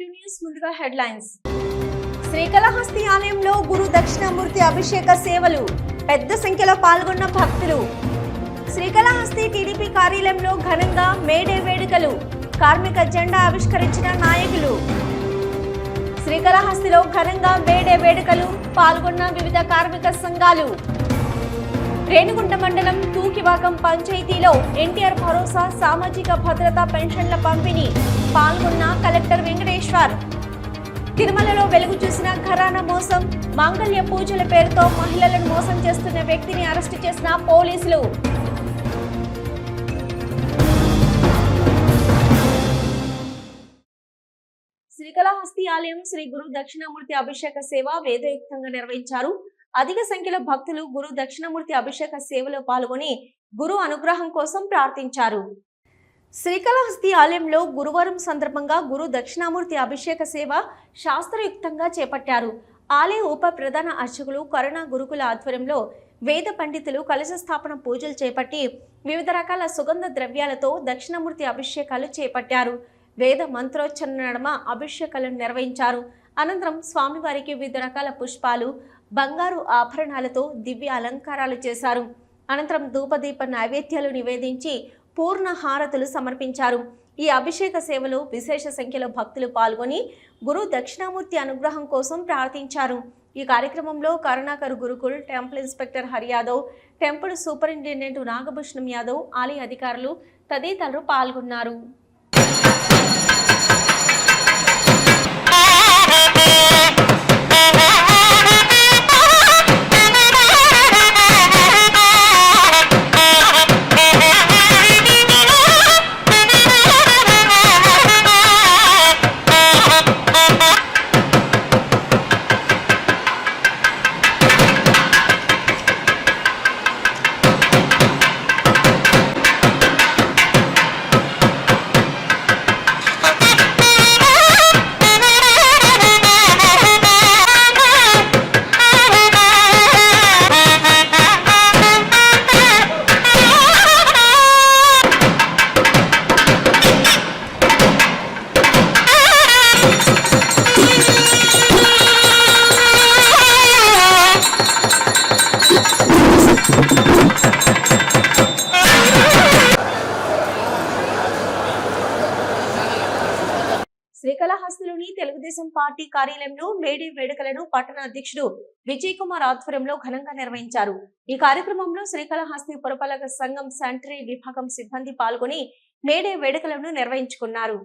News ముందుగా headlines. Srikalahasti ఆలయంలో గురు దక్షిణామూర్తి అభిషేక సేవలు పెద్ద సంఖ్యలో పాల్గొన్న భక్తులు. శ్రీకాళహస్తి టీడీపీ కార్యాలయంలో ఘనంగా మేడే వేడుకలు కార్మిక జెండా ఆవిష్కరించిన నాయకులు. శ్రీకాళహస్తిలో ఘనంగా మేడే వేడుకలు పాల్గొన్న వివిధ కార్మిక సంఘాలు. రేణిగుంట మండలం తూకివాకం పంచాయతీలో ఎన్టీఆర్ భరోసా సామాజిక భద్రతా పెన్షన్ల పంపిణీ పాల్గొన్న కలెక్టర్ వెంకటేశ్వర్. తిరుమలలో వెలుగు చూసిన ఘరానా మోసం మాంగళ్య పూజల పేరుతో మహిళలను మోసం చేస్తున్న వ్యక్తిని అరెస్టు చేసిన పోలీసులు. శ్రీకళహస్తి ఆలయం శ్రీ గురు దక్షిణామూర్తి అభిషేక సేవ వేదయుక్తంగా నిర్వహించారు. అధిక సంఖ్యలో భక్తులు గురు దక్షిణామూర్తి అభిషేక సేవలో పాల్గొని గురు అనుగ్రహం కోసం ప్రార్థించారు. శ్రీకాళహస్తి ఆలయంలో గురువారం సందర్భంగా గురు దక్షిణామూర్తి అభిషేక సేవ శాస్త్రయుక్తంగా చేపట్టారు. ఆలయ ఉప ప్రధాన అర్చకులు కరుణా గురుకుల ఆధ్వర్యంలో వేద పండితులు కలశ స్థాపన పూజలు చేపట్టి వివిధ రకాల సుగంధ ద్రవ్యాలతో దక్షిణామూర్తి అభిషేకాలు చేపట్టారు. వేద మంత్రోచ్చరణ నడమ అభిషేకాలను నిర్వహించారు. అనంతరం స్వామివారికి వివిధ రకాల పుష్పాలు బంగారు ఆభరణాలతో దివ్య అలంకారాలు చేశారు. అనంతరం ధూపదీప నైవేద్యాలు నివేదించి పూర్ణ హారతులు సమర్పించారు. ఈ అభిషేక సేవలో విశేష సంఖ్యలో భక్తులు పాల్గొని గురు దక్షిణామూర్తి అనుగ్రహం కోసం ప్రార్థించారు. ఈ కార్యక్రమంలో Karunakar Gurukul temple inspector Hari Yadav temple superintendent Nagabhushanam Yadav ఆలయ అధికారులు తదితరులు పాల్గొన్నారు. పార్టీ కార్యాలయంలో మేడే వేడుకలను పట్టణ అధ్యక్షుడు విజయ్ కుమార్ ఆధ్వర్యంలో ఘనంగా నిర్వహించారు. ఈ కార్యక్రమంలో శ్రీకాళహస్తి పురపాలక సంఘం శానిటరీ విభాగం సిబ్బంది పాల్గొని మేడే వేడుకలను నిర్వహించుకున్నారు.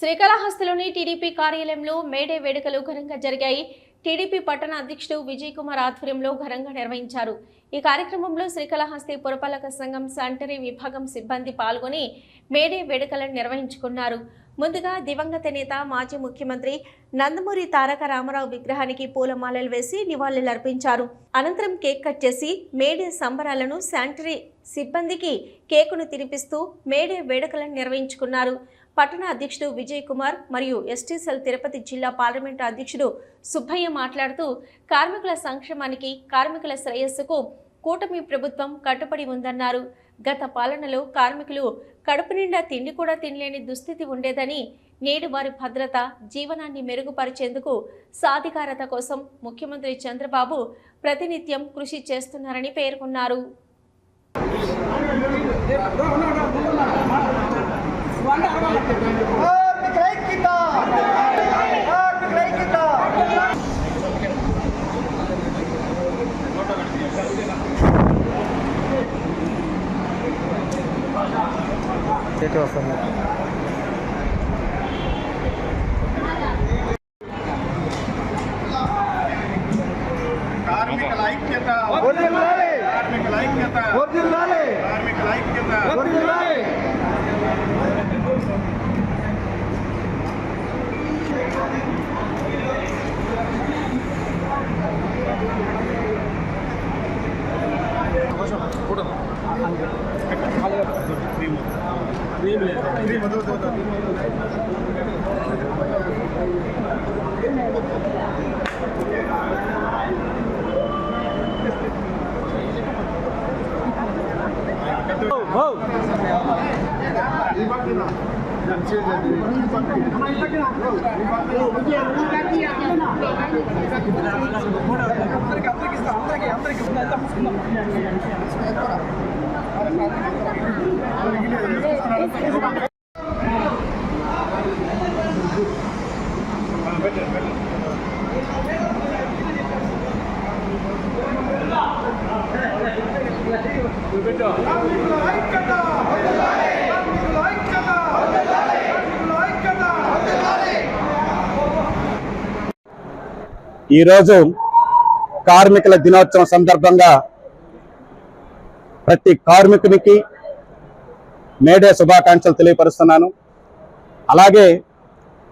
శ్రీకాళహస్తిలోని టీడీపీ కార్యాలయంలో మేడే వేడుకలు ఘనంగా జరిగాయి. టీడీపీ పట్టణ అధ్యక్షుడు విజయ్ కుమార్ ఆధ్వర్యంలో ఘనంగా నిర్వహించారు. ఈ కార్యక్రమంలో శ్రీకాళహస్తి పురపాలక సంఘం శానిటరీ విభాగం సిబ్బంది పాల్గొని మేడే వేడుకలను నిర్వహించుకున్నారు. ముందుగా దివంగత నేత మాజీ ముఖ్యమంత్రి నందమూరి తారక రామారావు విగ్రహానికి పూలమాలలు వేసి నివాళులర్పించారు. అనంతరం కేక్ కట్ చేసి మేడే సంబరాలను శానిటరీ సిబ్బందికి కేకును తినిపిస్తూ మేడే వేడుకలను నిర్వహించుకున్నారు. పట్టణ అధ్యక్షుడు విజయ్ కుమార్ మరియు ఎస్టీసెల్ తిరుపతి జిల్లా పార్లమెంటు అధ్యక్షుడు సుబ్బయ్య మాట్లాడుతూ కార్మికుల సంక్షేమానికి కార్మికుల శ్రేయస్సుకు కూటమి ప్రభుత్వం కట్టుబడి ఉందన్నారు. గత పాలనలో కార్మికులు కడుపు నిండా తిండి కూడా తినలేని దుస్థితి ఉండేదని నేడు వారి భద్రత జీవనాన్ని మెరుగుపరిచేందుకు సాధికారత కోసం ముఖ్యమంత్రి చంద్రబాబు ప్రతినిత్యం కృషి చేస్తున్నారని పేర్కొన్నారు కార్మిక ఐక్యత కార్మిక ఐక్యత ఎటు వస్తుంది కార్మికుల ఐక్యత వర్ధిల్లాలి కార్మికుల ఐక్యత వర్ధిల్లాలి కార్మికుల ఐక్యత వర్ధిల్లాలి ఈ పక్కన. ఈరోజు కార్మికుల దినోత్సవం సందర్భంగా ప్రతి కార్మికునికి మేడే శుభాకాంక్షలు తెలియపరుస్తున్నాను. అలాగే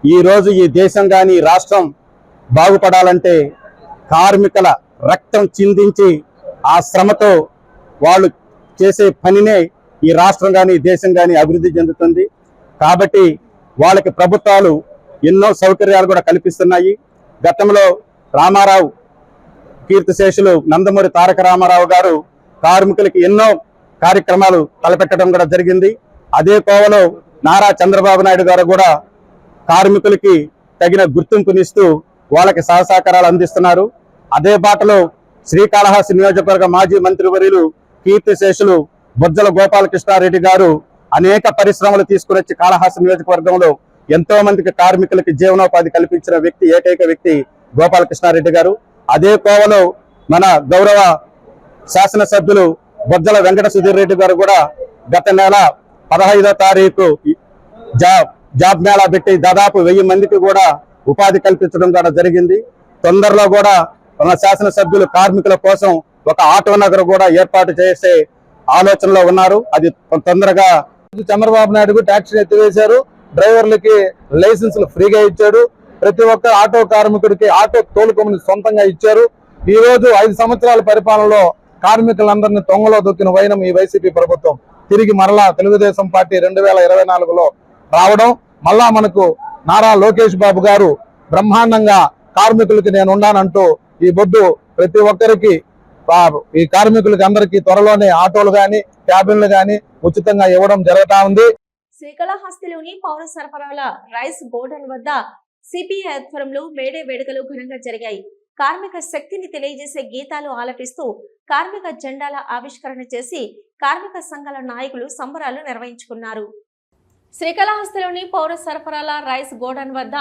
ఈరోజు ఈ దేశం కానీ రాష్ట్రం బాగుపడాలంటే కార్మికుల రక్తం చిందించి ఆ శ్రమతో వాళ్ళు చేసే పనినే ఈ రాష్ట్రం కానీ దేశం కానీ అభివృద్ధి చెందుతుంది. కాబట్టి వాళ్ళకి ప్రభుత్వాలు ఎన్నో సౌకర్యాలు కూడా కల్పిస్తున్నాయి. గతంలో రామారావు కీర్తిశేషులు నందమూరి తారక రామారావు గారు కార్మికులకి ఎన్నో కార్యక్రమాలు తలపెట్టడం కూడా జరిగింది. అదే కోవలో నారా చంద్రబాబు నాయుడు గారు కూడా కార్మికులకి తగిన గుర్తింపునిస్తూ వాళ్ళకి సహసహకారాలు అందిస్తున్నారు. అదే బాటలో శ్రీకాళహస్తి నియోజకవర్గ మాజీ మంత్రివర్యులు కీర్తిశేషులు బొజ్జల గోపాలకృష్ణారెడ్డి గారు అనేక పరిశ్రమలు తీసుకుని కాళహస్తి నియోజకవర్గంలో ఎంతో మందికి కార్మికులకి జీవనోపాధి కల్పించిన వ్యక్తి ఏకైక వ్యక్తి గోపాలకృష్ణారెడ్డి గారు. అదే కోవలో మన గౌరవ శాసనసభ్యులు బొజ్జల వెంకట సుధీర్ రెడ్డి గారు కూడా గత నెల పదహైదో తారీఖు జాబ్ జాబ్ మేళా పెట్టి దాదాపు వెయ్యి మందికి కూడా ఉపాధి కల్పించడం కూడా జరిగింది. తొందరలో కూడా మన శాసనసభ్యులు కార్మికుల కోసం ఒక ఆటో నగర్ కూడా ఏర్పాటు చేసే ఆలోచనలో ఉన్నారు. అది తొందరగా చంద్రబాబు నాయుడు ట్యాక్సీ ఎత్తివేశారు. డ్రైవర్లకి లైసెన్సులు ఫ్రీగా ఇచ్చాడు. ప్రతి ఒక్క ఆటో కార్మికుడికి ఆటో తోలుకొమని సొంతంగా ఇచ్చారు. ఈ రోజు ఐదు సంవత్సరాల పరిపాలనలో కార్మికులందరినీ తొంగలో దొక్కిన వైనం ఈ వైసీపీ ప్రభుత్వం తిరిగి మరలా తెలుగుదేశం పార్టీ రెండు వేల ఇరవై నాలుగులో రావడం మళ్ళా మనకు నారా లోకేష్ బాబు గారు బ్రహ్మాండంగా కార్మికులకి నేను ఉన్నానంటూ ఈ బొడ్డు ప్రతి ఒక్కరికి ఈ కార్మికులకి అందరికీ త్వరలోనే ఆటోలు గాని క్యాబిన్లు గాని ఉచితంగా ఇవ్వడం జరుగుతా ఉంది. శ్రీకాళహస్తిలోని పౌర సరఫరాల రైస్ గోడౌన్ వద్ద సిపిఐ ఆధ్వర్యంలో మేడే వేడుకలు ఘనంగా జరిగాయి. కార్మిక శక్తిని తెలియజేసే గీతాలు ఆలపిస్తూ కార్మిక జెండాల ఆవిష్కరణ చేసి కార్మిక సంఘాల నాయకులు సంబరాలు నిర్వహించుకున్నారు. శ్రీకాళహస్తిలోని పౌర సరఫరాల రైస్ గోడౌన్ వద్ద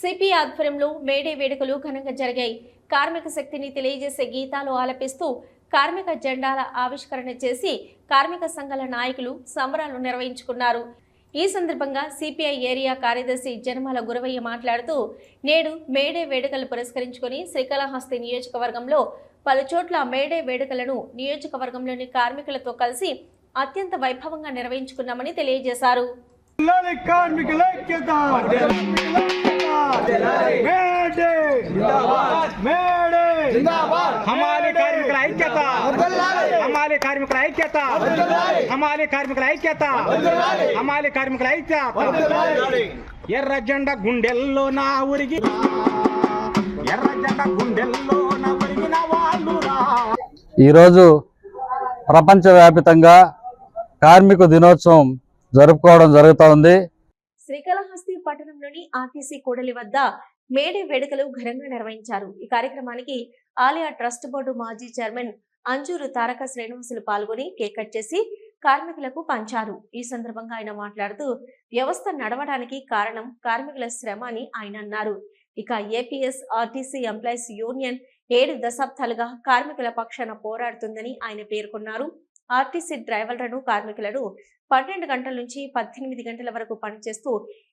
సిపి ఆధ్వర్యంలో మేడే వేడుకలు ఘనంగా జరిగాయి. కార్మిక శక్తిని తెలియజేసే గీతాలు ఆలపిస్తూ కార్మిక జెండాల ఆవిష్కరణ చేసి కార్మిక సంఘాల నాయకులు సంబరాలు నిర్వహించుకున్నారు. ఈ సందర్భంగా సిపిఐ ఏరియా కార్యదర్శి జనమాల గురవయ్య మాట్లాడుతూ నేడు మేడే వేడుకలు పురస్కరించుకొని శ్రీకాళహస్తి నియోజకవర్గంలో పలుచోట్ల మేడే వేడుకలను నియోజకవర్గంలోని కార్మికులతో కలిసి అత్యంత వైభవంగా నిర్వహించుకున్నామని తెలియజేశారు. కార్మికుల మేడే మేడే హమాలి కార్మికుల ఐక్యత హమాలి కార్మికుల ఐక్యత హమాలి కార్మికుల ఐక్యత హమాలి కార్మికుల ఐక్యత ఎర్ర జెండ గుండెల్లో నా ఊరికి ఎర్ర జెండ గుండెల్లో నా ఉరిగిన వాళ్ళు ఈరోజు ప్రపంచవ్యాపితంగా కార్మిక దినోత్సవం జరుపుకోవడం జరుగుతూ ఉంది శ్రీకాళహస్తి పట్టణంలోని ఆర్టీసీ కూడలి వద్ద మేడే వేడుకలు ఘనంగా నిర్వహించారు. ఈ కార్యక్రమానికి ఆలయ ట్రస్ట్ బోర్డు మాజీ చైర్మన్ అంజూరు తారక శ్రీనివాసులు పాల్గొని కేక్ కట్ చేసి కార్మికులకు పంచారు. ఈ సందర్భంగా ఆయన మాట్లాడుతూ వ్యవస్థ నడవడానికి కారణం కార్మికుల శ్రమ అని ఆయన అన్నారు. ఇక ఏపీఎస్ ఆర్టీసీ ఎంప్లాయీస్ యూనియన్ ఏడు దశాబ్దాలుగా కార్మికుల పక్షాన పోరాడుతుందని ఆయన పేర్కొన్నారు. ఆర్టీసీ డ్రైవర్లను కార్మికులను పన్నెండు గంటల నుంచి పద్దెనిమిది గంటల వరకు పనిచేస్తూ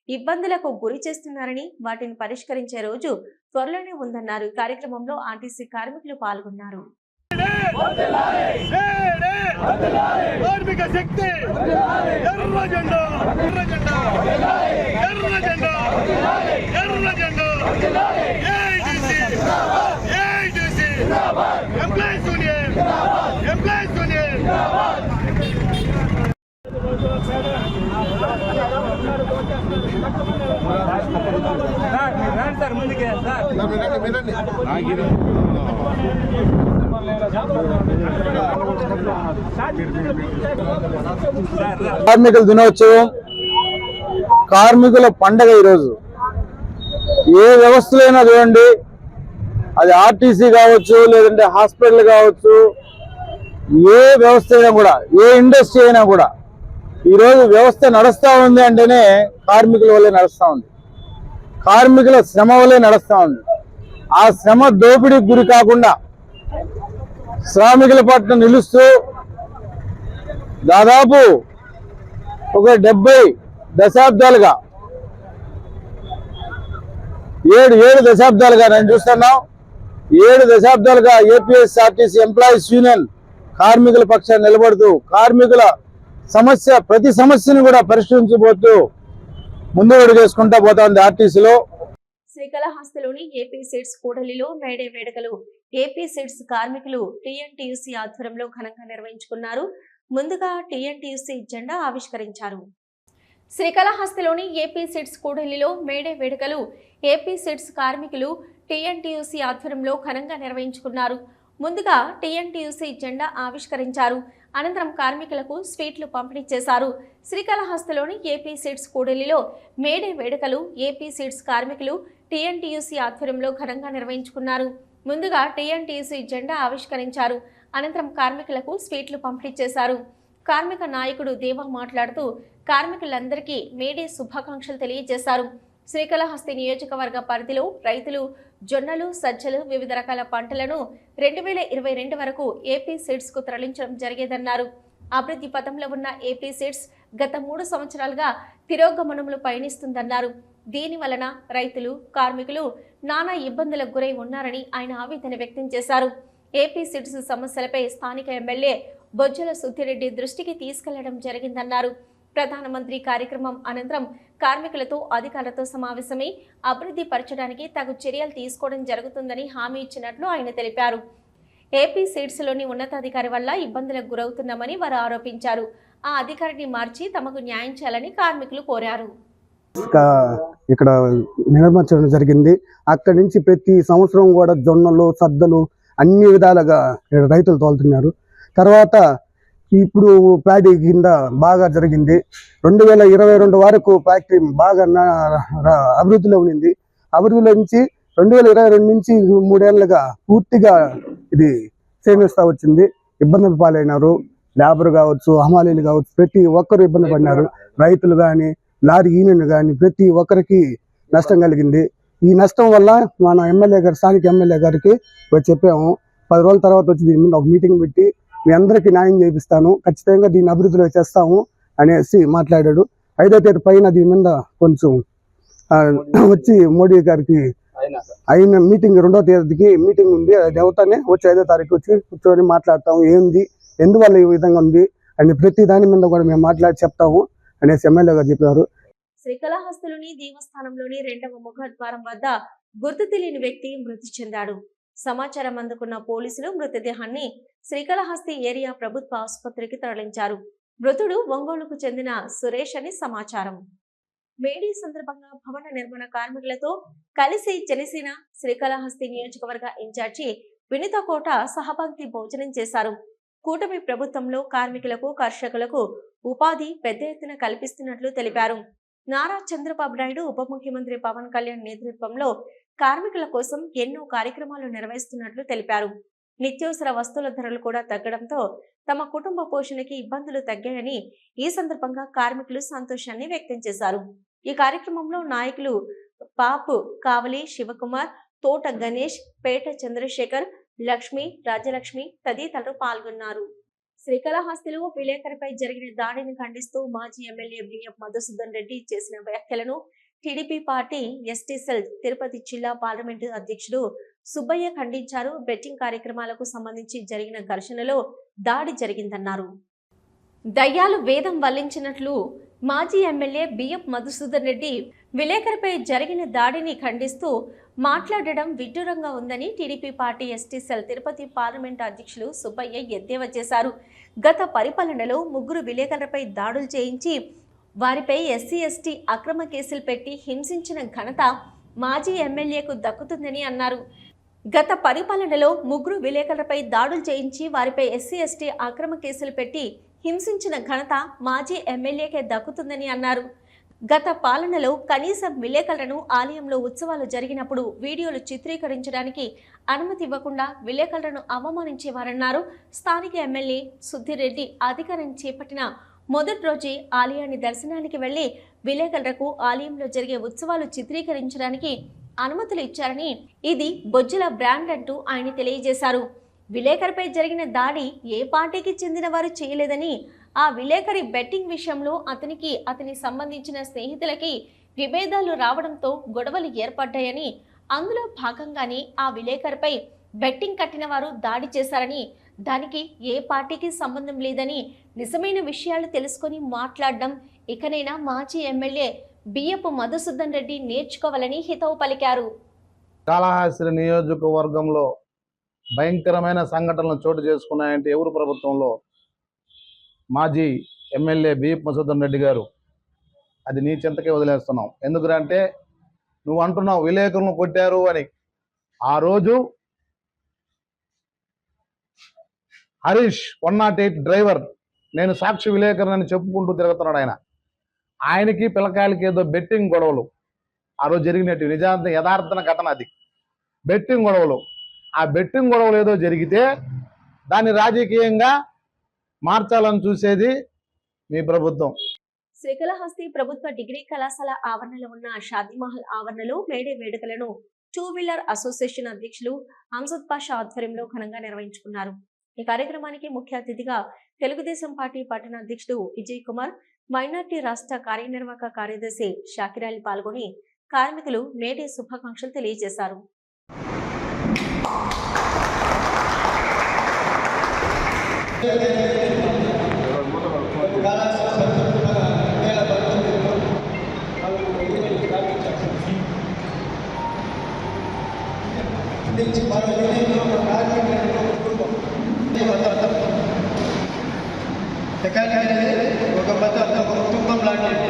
ఇబ్బందులకు గురి చేస్తున్నారని వాటిని పరిష్కరించే రోజు త్వరలోనే ఉందన్నారు. కార్యక్రమంలో ఆర్టీసీ కార్మికులు పాల్గొన్నారు. కార్మిక శక్తి ఎర్ర జెండా ఎర్ర జెండా ఎర్ర జెండా ఎర్ర జెండా AITC AITC employees union employees union కార్మికుల దినోత్సవం కార్మికుల పండగ ఈరోజు. ఏ వ్యవస్థలైనా చూడండి. అది ఆర్టీసీ కావచ్చు లేదంటే హాస్పిటల్ కావచ్చు ఏ వ్యవస్థ అయినా కూడా ఏ ఇండస్ట్రీ అయినా కూడా ఈరోజు వ్యవస్థ నడుస్తూ ఉంది అంటేనే కార్మికుల వల్లే నడుస్తూ ఉంది. కార్మికుల శ్రమ వల్లే నడుస్తూ ఉంది. ఆ శ్రమ దోపిడీకి గురి కాకుండా శ్రామికుల పట్ల నిలుస్తూ దాదాపు ఒక డెబ్బై దశాబ్దాలుగా ఏడు ఏడు దశాబ్దాలుగా నేను చూస్తున్నాం. ఏడు దశాబ్దాలుగా ఏపీఎస్ఆర్టీసీ ఎంప్లాయీస్ యూనియన్ కార్మికుల పక్షాన్ని నిలబడుతూ కార్మికుల సమస్య ప్రతి సమస్యను కూడా పరిష్కరించబోతూ ముందు చేసుకుంటా పోతా ఉంది ఆర్టీసీలో. శ్రీకాళహస్తిలోని ఏపీ సీడ్స్ కూడలిలో మేడే వేడుకలు. ఏపీ సీడ్స్ కార్మికులు టీఎన్టీయూసీ ఆధ్వర్యంలో ఘనంగా నిర్వహించుకున్నారు. ముందుగా టీఎన్టీయూసీ జెండా ఆవిష్కరించారు. శ్రీకాళహస్తిలోని ఏపీ సీడ్స్ కూడలిలో మేడే వేడుకలు. ఏపీ సీడ్స్ కార్మికులు టీఎన్టీయూసీ ఆధ్వర్యంలో ఘనంగా నిర్వహించుకున్నారు. ముందుగా టీఎన్టీయూసీ జెండా ఆవిష్కరించారు. అనంతరం కార్మికులకు స్వీట్లు పంపిణీ చేశారు. శ్రీకాళహస్తిలోని ఏపీ సీడ్స్ కూడలిలో మేడే వేడుకలు ఏపీ సీడ్స్ కార్మికులు టీఎన్టీయూసీ ఆధ్వర్యంలో ఘనంగా నిర్వహించుకున్నారు. ముందుగా టీఎన్టీయూసీ జెండా ఆవిష్కరించారు. అనంతరం కార్మికులకు స్వీట్లు పంపిణీ చేశారు. కార్మిక నాయకుడు దేవా మాట్లాడుతూ కార్మికులందరికీ మేడే శుభాకాంక్షలు తెలియజేశారు. శ్రీకాళహస్తి నియోజకవర్గ పరిధిలో రైతులు జొన్నలు సజ్జలు వివిధ రకాల పంటలను రెండు వేల ఇరవై రెండు వరకు ఏపీ సీడ్స్కు తరలించడం జరిగేదన్నారు. అభివృద్ధి పథంలో ఉన్న ఏపీ సీడ్స్ గత మూడు సంవత్సరాలుగా తిరోగమనంలో పయనిస్తుందన్నారు. దీని వలన రైతులు కార్మికులు నానా ఇబ్బందులకు గురై ఉన్నారని ఆయన ఆవేదన వ్యక్తం చేశారు. ఏపీ సీడ్స్ సమస్యలపై స్థానిక ఎమ్మెల్యే బొజ్జల సుద్దిరెడ్డి దృష్టికి తీసుకెళ్ళడం జరిగిందన్నారు. ప్రధానమంత్రి కార్యక్రమం అనంతరం కార్మికులతో అధికారులతో సమావేశమై అభివృద్ధి పరచడానికి తగు చర్యలు తీసుకోవడం జరుగుతుందని హామీ ఇచ్చినట్లు ఆయన తెలిపారు. ఏపీ సీడ్స్లోని ఉన్నతాధికారి వల్ల ఇబ్బందులకు గురవుతున్నామని వారు ఆరోపించారు. ఆ అధికారిని మార్చి తమకు న్యాయం చేయాలని కార్మికులు కోరారు. ఇక్కడ నిర్మించడం జరిగింది. అక్కడి నుంచి ప్రతి సంవత్సరం కూడా జొన్నలు సద్దలు అన్ని విధాలుగా రైతులు తోలుతున్నారు. తర్వాత ఇప్పుడు ప్యాడీ కింద బాగా జరిగింది. రెండు వేల ఇరవై రెండు వరకు ఫ్యాక్టరీ బాగా అభివృద్ధిలో ఉండింది అభివృద్ధిలో నుంచి రెండు వేల ఇరవై రెండు నుంచి మూడేళ్ళుగా పూర్తిగా ఇది క్షీణిస్తూ వచ్చింది. ఇబ్బందులు పాలైనారు. లేబర్ కావచ్చు హమాలీలు కావచ్చు ప్రతి ఒక్కరు ఇబ్బంది పడినారు. రైతులు కానీ లారీ యూనియన్ కానీ ప్రతి ఒక్కరికి నష్టం కలిగింది. ఈ నష్టం వల్ల మన ఎమ్మెల్యే గారు స్థానిక ఎమ్మెల్యే గారికి చెప్పాము. పది రోజుల తర్వాత వచ్చి దీని మీద ఒక మీటింగ్ పెట్టి మీ అందరికీ న్యాయం చేపిస్తాను. ఖచ్చితంగా దీన్ని అభివృద్ధిలో చేస్తాము అనేసి మాట్లాడాడు. ఐదో తేదీ పైన దీని మీద కొంచెం ఆ, వచ్చి మోడీ గారికి అయిన మీటింగ్ రెండో తేదీకి మీటింగ్ ఉంది. అది అవుతానే వచ్చి ఐదో తారీఖు వచ్చి కూర్చొని మాట్లాడతాము ఏంది? ఎందువల్ల ఈ విధంగా ఉంది? అని ప్రతి దాని మీద కూడా మేము మాట్లాడి చెప్తాము అనేసి ఎమ్మెల్యే గారు చెప్పారు. శ్రీకాళహస్తిలోని దేవస్థానంలోని రెండవ ముఖద్వారం వద్ద గుర్తు తెలియని వ్యక్తి మృతి చెందాడు. సమాచారం అందుకున్న పోలీసులు మృతదేహాన్ని శ్రీకాళహస్తి ఏరియా ప్రభుత్వ ఆసుపత్రికి తరలించారు. మృతుడు ఒంగోలుకు చెందిన సురేష్ అని సమాచారం. మేడీ సందర్భంగా భవన నిర్మాణ కార్మికులతో కలిసి జనసేన శ్రీకాళహస్తి నియోజకవర్గ ఇన్ఛార్జి వినిత కోట సహపంక్తి భోజనం చేశారు. కూటమి ప్రభుత్వంలో కార్మికులకు కర్షకులకు ఉపాధి పెద్ద ఎత్తున కల్పిస్తున్నట్లు తెలిపారు. నారా చంద్రబాబు నాయుడు ఉప ముఖ్యమంత్రి పవన్ కళ్యాణ్ నేతృత్వంలో కార్మికుల కోసం ఎన్నో కార్యక్రమాలు నిర్వహిస్తున్నట్లు తెలిపారు. నిత్యావసర వస్తువుల ధరలు కూడా తగ్గడంతో తమ కుటుంబ పోషణకి ఇబ్బందులు తగ్గాయని ఈ సందర్భంగా కార్మికులు సంతోషాన్ని వ్యక్తం చేశారు. ఈ కార్యక్రమంలో నాయకులు పాపు కావలి శివకుమార్ తోట గణేష్ పేట చంద్రశేఖర్ లక్ష్మి రాజలక్ష్మి తదితరులు పాల్గొన్నారు. శ్రీకాళహస్తిలో విలేకరిపై జరిగిన దాడిని ఖండిస్తూ మాజీ ఎమ్మెల్యే బిఎఫ్ మధుసూదన్ రెడ్డి చేసిన వ్యాఖ్యలను TDP party ST cell Tirupati జిల్లా పార్లమెంటు అధ్యక్షుడు సుబ్బయ్య ఖండించారు. బెట్టింగ్ కార్యక్రమాలకు సంబంధించి జరిగిన ఘర్షణలో దాడి జరిగిందన్నారు. దయ్యాలు వేదం వల్లించినట్లు మాజీ ఎమ్మెల్యే బిఎఫ్ మధుసూదన్ రెడ్డి విలేకరిపై జరిగిన దాడిని ఖండిస్తూ మాట్లాడడం విడ్డూరంగా ఉందని TDP party ST cell Tirupati parliament అధ్యక్షులు సుబ్బయ్య ఎద్దేవా చేశారు. గత పరిపాలనలో ముగ్గురు విలేకరులపై దాడులు చేయించి వారిపై ఎస్సీ ఎస్టీ అక్రమ కేసులు పెట్టి హింసించిన ఘనత మాజీ ఎమ్మెల్యేకు దక్కుతుందని అన్నారు. గత పరిపాలనలో ముగ్గురు విలేకరులపై దాడులు చేయించి వారిపై ఎస్సీ ఎస్టీ అక్రమ కేసులు పెట్టి హింసించిన ఘనత మాజీ ఎమ్మెల్యేకే దక్కుతుందని అన్నారు. గత పాలనలో కనీసం విలేకరులను ఆలయంలో ఉత్సవాలు జరిగినప్పుడు వీడియోలు చిత్రీకరించడానికి అనుమతి ఇవ్వకుండా విలేకరులను అవమానించేవారన్నారు. స్థానిక ఎమ్మెల్యే సుద్దిరెడ్డి అధికారం చేపట్టిన మొదటి రోజే ఆలయాన్ని దర్శనానికి వెళ్ళి విలేకరులకు ఆలయంలో జరిగే ఉత్సవాలు చిత్రీకరించడానికి అనుమతులు ఇచ్చారని ఇది బొజ్జుల బ్రాండ్ అంటూ ఆయన తెలియజేశారు. విలేకరిపై జరిగిన దాడి ఏ పార్టీకి చెందిన వారు చేయలేదని ఆ విలేకరి బెట్టింగ్ విషయంలో అతనికి అతని సంబంధించిన స్నేహితులకి విభేదాలు రావడంతో గొడవలు ఏర్పడ్డాయని అందులో భాగంగానే ఆ విలేకరిపై బెట్టింగ్ కట్టిన వారు దాడి చేశారని దానికి ఏ పార్టీకి సంబంధం లేదని నిజమైన విషయాలు తెలుసుకొని మాట్లాడడం ఇకనైనా మాజీ ఎమ్మెల్యే బియ్యపు మధుసూదన్ రెడ్డి నేర్చుకోవాలని హితవు పలికారు. కాళహాస్త్రి నియోజకవర్గంలో భయంకరమైన సంఘటనలు చోటు చేసుకున్నాయంటే ఎవరు ప్రభుత్వంలో? మాజీ ఎమ్మెల్యే బిఎఫ్ మసూదన్ రెడ్డి గారు. అది నీ చింతకే వదిలేస్తున్నాం. ఎందుకంటే నువ్వు అంటున్నావు విలేకరులను కొట్టారు అని. ఆ రోజు Harish one not eight driver నేను సాక్షి విలేకరుని చెప్పుకుంటూ తిరుగుతున్నాడు ఆయన. ఆయనకి పిల్లకాయలకి ఏదో బెట్టింగ్ గొడవలు. ఆ రోజు జరిగినట్టు నిజాంత యథార్థన ఘటన అది. బెట్టింగ్ గొడవలు. ఆ బెట్టింగ్ గొడవలు ఏదో జరిగితే దాన్ని రాజకీయంగా మార్చాలని చూసేది మీ ప్రభుత్వం. శ్రీకళహస్తి ప్రభుత్వ డిగ్రీ కళాశాల ఆవరణలో ఉన్న షాదీమహల్ ఆవరణలో మేడే వేడుకలను టూ వీలర్ అసోసియేషన్ అధ్యక్షులు అంజద్ పాషా ఆధ్వర్యంలో ఘనంగా నిర్వహించుకున్నారు. ఈ కార్యక్రమానికి ముఖ్య అతిథిగా తెలుగుదేశం పార్టీ పట్టణ అధ్యక్షుడు విజయ్ కుమార్ మైనార్టీ రాష్ట్ర కార్యనిర్వాహక కార్యదర్శి షాకిరాలి పాల్గొని కార్మికులు మేడే శుభాకాంక్షలు తెలియజేశారు. ఒక మత ఒక కుటుంబం లాంటిది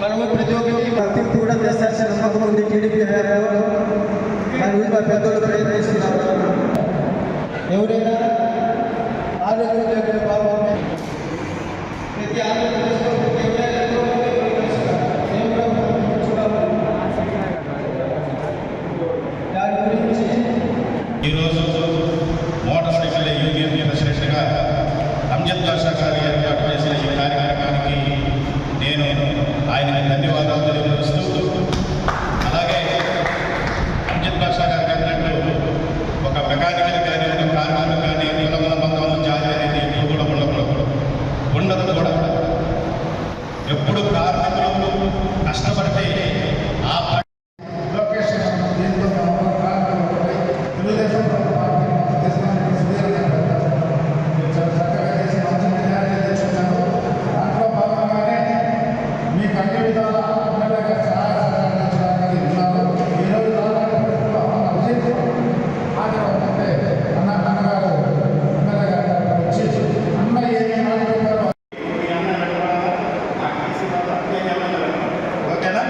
మనము ప్రతి ఒక్కరికి భక్తి కూడా చేస్తాల్సిన నమ్మకం ఉంది టీడీపీ హయాంలో దాని గురించి మా పెద్దలు ప్రయత్నిస్తున్నారు ఎవరైనా ఆరోగ్యం లేకుండా బాగుంటే ప్రతి ఆరోగ్యం ప్రతి ఎవరైనా దేవుడు చూడాలి. దాని గురించి ఈరోజు మోటార్ సైకిల్ యూనియన్ ప్రెసిడెంట్గా అంజద్ బాషా గారు ఏర్పాటు చేసిన ఈ కార్యక్రమానికి నేను ఆయనకి ధన్యవాదాలు తెలియజేస్తూ అలాగే అంజద్ బాషా గారు చెప్పినట్టు ఒక మెకానికల్ కానీ ఒక కార్మికులు కానీ కులముల మతం జాతి అనేది ఎప్పుడు కూడా ఉండకూడదు ఉండదు కూడా ఎప్పుడు కార్మికులు కష్టపడితే ఆ లొకేషన్ దీంతో తెలుగుదేశం దాంట్లో భాగంగానే మీకు అన్ని విధాల ఎమ్మెల్యేగా సహాయ సహకారాలు అందించడానికి ఉన్నారు ఈరోజు రాజకీయ అభివృద్ధి ఆదరణ అన్న అన్నగారు ఎమ్మెల్యే గారు వచ్చి అన్న ఏమి మాట్లాడారో ఓకేనా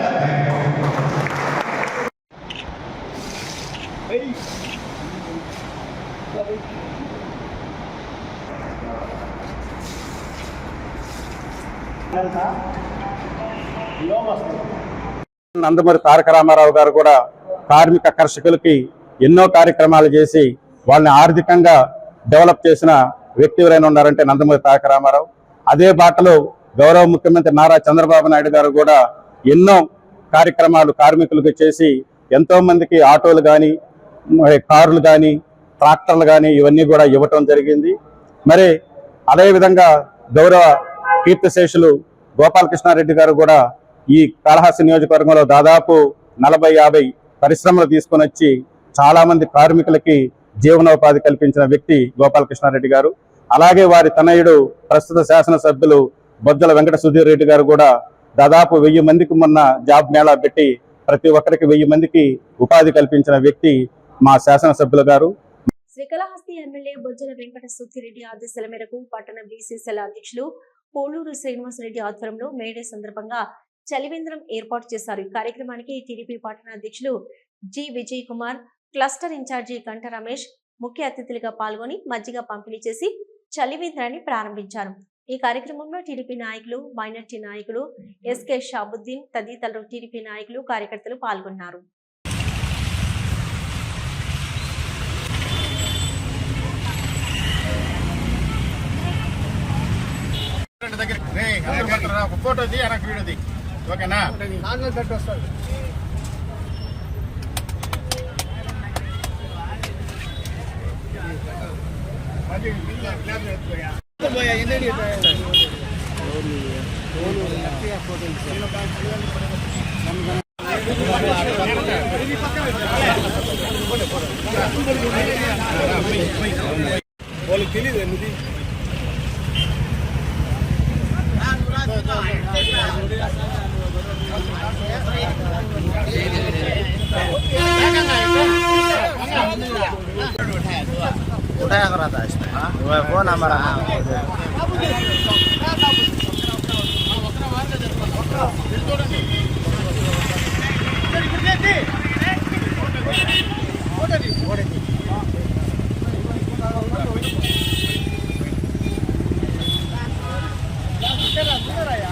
నందమూరి తారక రామారావు గారు కూడా కార్మిక కర్షకులకి ఎన్నో కార్యక్రమాలు చేసి వాళ్ళని ఆర్థికంగా డెవలప్ చేసిన వ్యక్తి ఎవరైనా ఉన్నారంటే నందమూరి తారక రామారావు. అదే బాటలో గౌరవ ముఖ్యమంత్రి నారా చంద్రబాబు నాయుడు గారు కూడా ఎన్నో కార్యక్రమాలు కార్మికులకు చేసి ఎంతో మందికి ఆటోలు కానీ కార్లు కానీ ట్రాక్టర్లు కానీ ఇవన్నీ కూడా ఇవ్వటం జరిగింది. మరి అదేవిధంగా గౌరవ కీర్తిశేషులు గోపాలకృష్ణారెడ్డి గారు కూడా ఈ కాళహస్తి నియోజకవర్గంలో దాదాపు నలభై యాభై పరిశ్రమలు తీసుకొని వచ్చి చాలామంది కార్మికులకి జీవనోపాధి కల్పించిన వ్యక్తి గోపాలకృష్ణారెడ్డి గారు. అలాగే వారి తనయుడు ప్రస్తుత శాసనసభ్యులు బొజ్జల వెంకట సుధీర్ రెడ్డి గారు కూడా దాదాపు వెయ్యి మందికి మొన్న జాబ్ మేళా పెట్టి ప్రతి ఒక్కరికి వెయ్యి మందికి ఉపాధి కల్పించిన వ్యక్తి మా శాసనసభ్యులు గారు. శ్రీకాళహస్తి ఎమ్మెల్యే బొజ్జల వెంకట సుత్తిరెడ్డి ఆదేశాల మేరకు పట్టణ బీసీసీల అధ్యక్షులు పోలూరు శ్రీనివాసరెడ్డి ఆధ్వర్యంలో మేడే సందర్భంగా చలివేంద్రం ఏర్పాటు చేశారు. ఈ కార్యక్రమానికి టీడీపీ పట్టణ అధ్యక్షులు G. Vijay Kumar cluster incharge Ganta Ramesh ముఖ్య అతిథులుగా పాల్గొని మజ్జిగ పంపిణీ చేసి చలివేంద్రాన్ని ప్రారంభించారు. ఈ కార్యక్రమంలో టీడీపీ నాయకులు మైనార్టీ నాయకులు ఎస్కే షాబుద్దీన్ తదితరులు టీడీపీ నాయకులు కార్యకర్తలు పాల్గొన్నారు. ఒక ఫోటో తీ వెనక్కి వీడియో ఓకేనా నాలుగు సెట్ వస్తుంది వాళ్ళకి తెలియదు ఎందుకు Gracias. उठाया करा था इसमें वह फोन हमारा Yeah.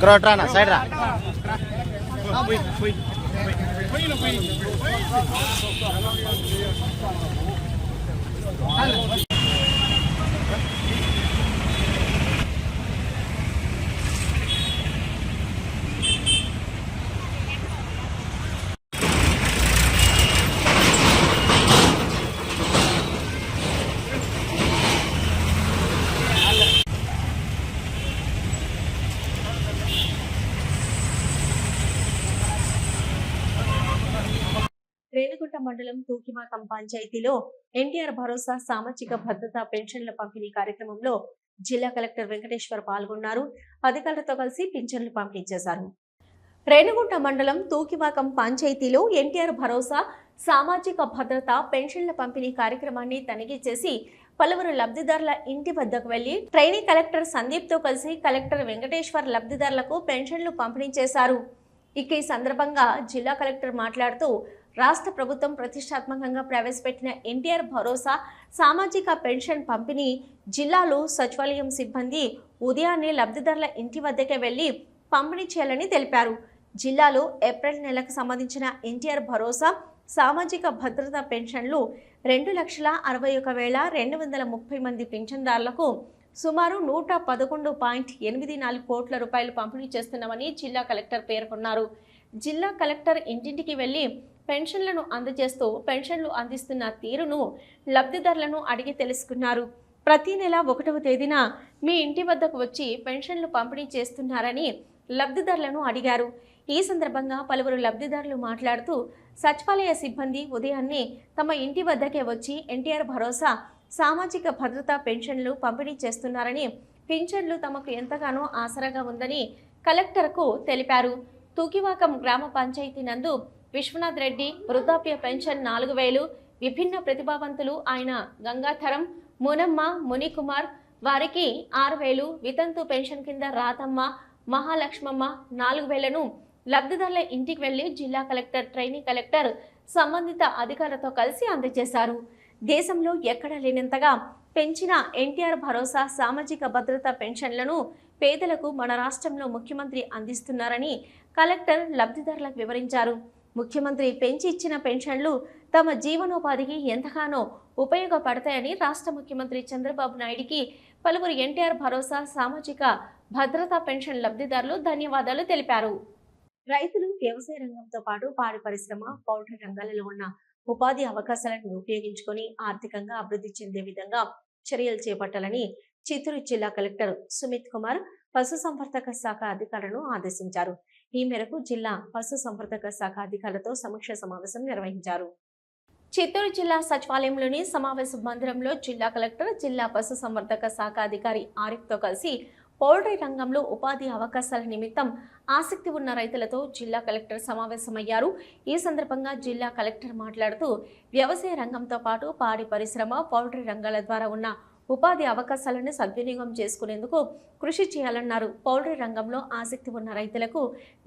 క్రోట్రానా సైడ్ రా Hello. రేణిగుంట మండలం తూకిమాకం పంచాయతీలో ఎన్టీఆర్ భరోసా సామాజిక భద్రత పెన్షన్ల పంపిణీ కార్యక్రమంలో జిల్లా కలెక్టర్ వెంకటేశ్వర్ పాల్గొన్నారు. అధికారులతో కలిసి పింఛన్లు పంపిణీ చేశారు. రేణుగుంట మండలం తూకివాకం పంచాయతీలో ఎన్టీఆర్ భరోసా సామాజిక భద్రత పెన్షన్ల పంపిణీ కార్యక్రమాన్ని తనిఖీ చేసి పలువురు లబ్ధిదారుల ఇంటి వద్దకు వెళ్ళి ట్రైనీ కలెక్టర్ సందీప్తో కలిసి కలెక్టర్ వెంకటేశ్వర్ లబ్ధిదారులకు పెన్షన్లు పంపిణీ చేశారు. ఇక ఈ సందర్భంగా జిల్లా కలెక్టర్ మాట్లాడుతూ రాష్ట్ర ప్రభుత్వం ప్రతిష్టాత్మకంగా ప్రవేశపెట్టిన ఎన్టీఆర్ భరోసా సామాజిక పెన్షన్ పంపిణీ జిల్లాలో సచివాలయం సిబ్బంది ఉదయాన్నే లబ్ధిదారుల ఇంటి వద్దకే వెళ్ళి పంపిణీ చేయాలని తెలిపారు. జిల్లాలో ఏప్రిల్ నెలకు సంబంధించిన ఎన్టీఆర్ భరోసా సామాజిక భద్రత పెన్షన్లు రెండు లక్షల అరవై ఒక వేల రెండు వందల ముప్పై మంది పింఛన్దారులకు సుమారు నూట పదకొండు పాయింట్ ఎనిమిది నాలుగు కోట్ల రూపాయలు పంపిణీ చేస్తున్నామని జిల్లా కలెక్టర్ పేర్కొన్నారు. జిల్లా కలెక్టర్ ఇంటింటికి వెళ్ళి పెన్షన్లను అందజేస్తూ పెన్షన్లు అందిస్తున్న తీరును లబ్ధిదారులను అడిగి తెలుసుకున్నారు. ప్రతి నెల ఒకటవ తేదీన మీ ఇంటి వద్దకు వచ్చి పెన్షన్లు పంపిణీ చేస్తున్నారని లబ్ధిదారులను అడిగారు. ఈ సందర్భంగా పలువురు లబ్ధిదారులు మాట్లాడుతూ సచివాలయ సిబ్బంది ఉదయాన్నే తమ ఇంటి వద్దకే వచ్చి ఎన్టీఆర్ భరోసా సామాజిక భద్రతా పెన్షన్లు పంపిణీ చేస్తున్నారని పింఛన్లు తమకు ఎంతగానో ఆసరాగా ఉందని కలెక్టర్కు తెలిపారు. తూకివాకం గ్రామ పంచాయతీ నందు విశ్వనాథ్ రెడ్డి వృద్ధాప్య పెన్షన్ నాలుగు వేలు విభిన్న ప్రతిభావంతులు ఆయన గంగాధరం మునమ్మ మునికుమార్ వారికి ఆరు వేలు వితంతు పెన్షన్ కింద రాతమ్మ మహాలక్ష్మమ్మ నాలుగు వేలను లబ్ధిదారుల ఇంటికి వెళ్ళి జిల్లా కలెక్టర్ ట్రైనింగ్ కలెక్టర్ సంబంధిత అధికారులతో కలిసి అందజేశారు. దేశంలో ఎక్కడా లేనంతగా పెంచిన ఎన్టీఆర్ భరోసా సామాజిక భద్రత పెన్షన్లను పేదలకు మన రాష్ట్రంలో ముఖ్యమంత్రి అందిస్తున్నారని కలెక్టర్ లబ్ధిదారులకు వివరించారు. ముఖ్యమంత్రి పెంచి ఇచ్చిన పెన్షన్లు తమ జీవనోపాధికి ఎంతగానో ఉపయోగపడతాయని రాష్ట్ర ముఖ్యమంత్రి చంద్రబాబు నాయుడికి పలువురు ఎన్టీఆర్ భరోసా సామాజిక భద్రతా పెన్షన్ లబ్ధిదారులు ధన్యవాదాలు తెలిపారు. రైతులు వ్యవసాయ రంగంతో పాటు పాడి పరిశ్రమ పౌల్ట్రీ రంగాలలో ఉన్న ఉపాధి అవకాశాలను ఉపయోగించుకొని ఆర్థికంగా అభివృద్ధి చెందే విధంగా చర్యలు చేపట్టాలని చిత్తూరు జిల్లా కలెక్టర్ సుమిత్ కుమార్ పశుసంవర్ధక శాఖ అధికారులను ఆదేశించారు. ఈ మేరకు జిల్లా పశుసంవర్ధక శాఖ అధికారులతో సమీక్ష సమావేశం నిర్వహించారు. చిత్తూరు జిల్లా సచివాలయంలోని సమావేశ మందిరంలో జిల్లా కలెక్టర్ జిల్లా పశుసంవర్ధక శాఖ అధికారి ఆరిఫ్తో కలిసి పౌల్ట్రీ రంగంలో ఉపాధి అవకాశాల నిమిత్తం ఆసక్తి ఉన్న రైతులతో జిల్లా కలెక్టర్ సమావేశమయ్యారు. ఈ సందర్భంగా జిల్లా కలెక్టర్ మాట్లాడుతూ వ్యవసాయ రంగంతో పాటు పాడి పరిశ్రమ పౌల్ట్రీ రంగాల ద్వారా ఉన్న ఉపాధి అవకాశాలను సద్వినియోగం చేసుకునేందుకు కృషి చేయాలన్నారు. పౌల్ట్రీ రంగంలో ఆసక్తి ఉన్న రైతులకు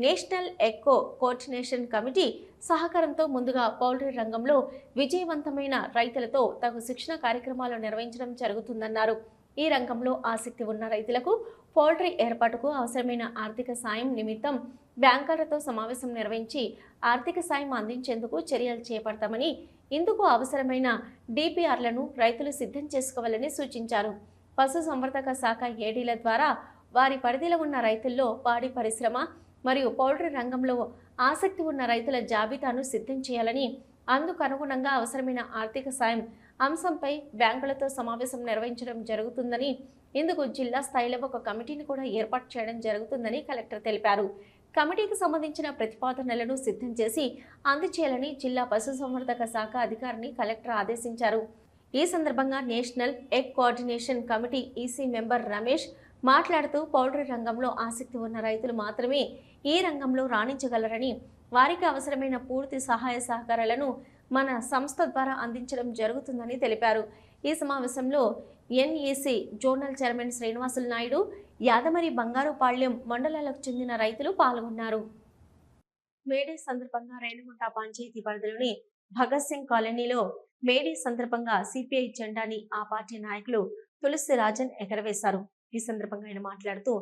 నేషనల్ ఎక్కో కోఆర్డినేషన్ కమిటీ సహకారంతో ముందుగా పౌల్ట్రీ రంగంలో విజయవంతమైన రైతులతో తగు శిక్షణ కార్యక్రమాలు నిర్వహించడం జరుగుతుందన్నారు. ఈ రంగంలో ఆసక్తి ఉన్న రైతులకు పౌల్ట్రీ ఏర్పాటుకు అవసరమైన ఆర్థిక సాయం నిమిత్తం బ్యాంకర్లతో సమావేశం నిర్వహించి ఆర్థిక సాయం అందించేందుకు చర్యలు చేపడతామని ఇందుకు అవసరమైన డిపిఆర్లను రైతులు సిద్ధం చేసుకోవాలని సూచించారు. పశుసంవర్ధక శాఖ ఏడీల ద్వారా వారి పరిధిలో ఉన్న రైతుల్లో పాడి పరిశ్రమ మరియు పౌల్ట్రీ రంగంలో ఆసక్తి ఉన్న రైతుల జాబితాను సిద్ధం చేయాలని అందుకు అనుగుణంగా అవసరమైన ఆర్థిక సాయం అంశంపై బ్యాంకులతో సమావేశం నిర్వహించడం జరుగుతుందని ఇందుకు జిల్లా స్థాయిలో ఒక కమిటీని కూడా ఏర్పాటు చేయడం జరుగుతుందని కలెక్టర్ తెలిపారు. కమిటీకి సంబంధించిన ప్రతిపాదనలను సిద్ధం చేసి అందచేయాలని జిల్లా పశుసంవర్ధక శాఖ అధికారిని కలెక్టర్ ఆదేశించారు. ఈ సందర్భంగా national egg coordination committee EC member Ramesh మాట్లాడుతూ పౌల్ట్రీ రంగంలో ఆసక్తి ఉన్న రైతులు మాత్రమే ఈ రంగంలో రాణించగలరని వారికి అవసరమైన పూర్తి సహాయ సహకారాలను మన సంస్థ ద్వారా అందించడం జరుగుతుందని తెలిపారు. ఈ సమావేశంలో NEC zonal chairman Srinivasulu Naidu Yadamari Bangarupalyam మండలాలకు చెందిన రైతులు పాల్గొన్నారు. మేడే సందర్భంగా రేణుగుంట పంచాయతీ పరిధిలోని భగత్ సింగ్ కాలనీలో మేడే సందర్భంగా సిపిఐ జెండాని ఆ పార్టీ నాయకులు తులసి రాజన్ ఎగరవేశారు. ఈ సందర్భంగా ఆయన మాట్లాడుతూ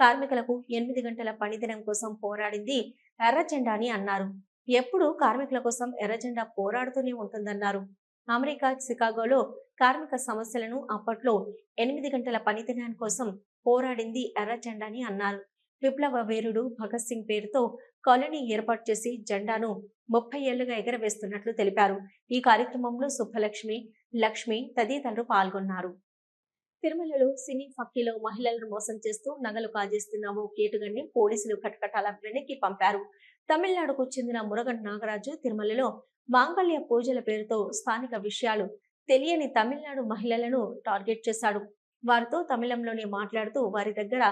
కార్మికులకు ఎనిమిది గంటల పనిదినం కోసం పోరాడింది ఎర్ర జెండా అని అన్నారు. ఎప్పుడు కార్మికుల కోసం ఎర్రజెండా పోరాడుతూనే ఉంటుందన్నారు. అమెరికా చికాగోలో కార్మిక సమస్యలను అప్పట్లో ఎనిమిది గంటల పనిదినాని కోసం పోరాడింది ఎర్ర జెండా అని అన్నారు. విప్లవ వీరుడు భగత్ సింగ్ పేరుతో కాలనీ ఏర్పాటు చేసి జెండాను ముప్పై ఏళ్ళుగా ఎగరవేస్తున్నట్లు తెలిపారు. ఈ కార్యక్రమంలో సుబ్బలక్ష్మి లక్ష్మి తదితరులు పాల్గొన్నారు. తిరుమలలో సినీ ఫక్కీలో మహిళలను మోసం చేస్తూ నగలు కాజేస్తున్న ఓ కేటుగన్ని పోలీసులు కటకటాల వెనక్కి పంపారు. తమిళనాడుకు చెందిన మురగన్ నాగరాజు తిరుమలలో మాంగళ్య పూజల పేరుతో స్థానిక విషయాలు తెలియని తమిళనాడు మహిళలను టార్గెట్ చేశాడు. వారితో తమిళంలోనే మాట్లాడుతూ వారి దగ్గర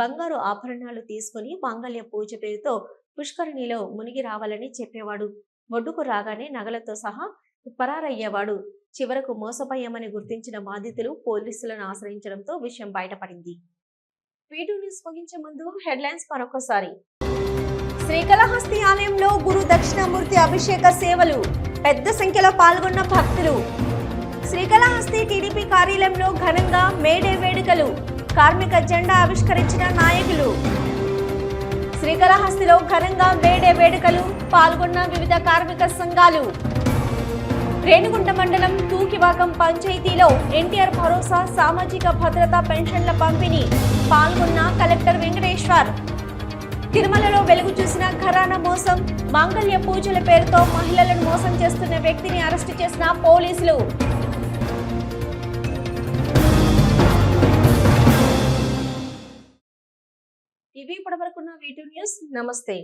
బంగారు ఆభరణాలు తీసుకుని మాంగళ్య పూజ పేరుతో పుష్కరిణిలో మునిగి రావాలని చెప్పేవాడు. ఒడ్డుకు రాగానే నగలతో సహా పరారయ్యేవాడు. చివరకు మోసపోయామని గుర్తించిన బాధితులు పోలీసులను ఆశ్రయించడంతో విషయం బయటపడింది. వీడియో న్యూస్ ముగించే ముందు హెడ్లైన్స్ మరొకసారి. శ్రీకాళహస్తి ఆలయంలో గురు దక్షిణామూర్తి అభిషేక సేవలు పెద్ద సంఖ్యలో పాల్గొన్న భక్తులు. శ్రీకాళహస్తి టీడీపీ కార్యాలయంలో ఘనంగా మేడే వేడుకలు కార్మిక జెండా ఆవిష్కరించిన నాయకులు. శ్రీకాళహస్తిలో ఘనంగా మేడే వేడుకలు పాల్గొన్న వివిధ కార్మిక సంఘాలు. రేణుగుంట మండలం తూకివాకం పంచాయతీలో ఎన్టీఆర్ భరోసా సామాజిక భద్రత పెన్షన్ల పంపిణీ పాల్గొన్న కలెక్టర్ వెంకటేశ్వర్. తిరుమలలో వెలుగు చూసిన ఘరానా మోసం మాంగళ్య పూజల పేరుతో మహిళలను మోసం చేస్తున్న వ్యక్తిని అరెస్టు చేసిన పోలీసులు. ఇవి ఇప్పటివరకున్న వీటి న్యూస్. నమస్తే.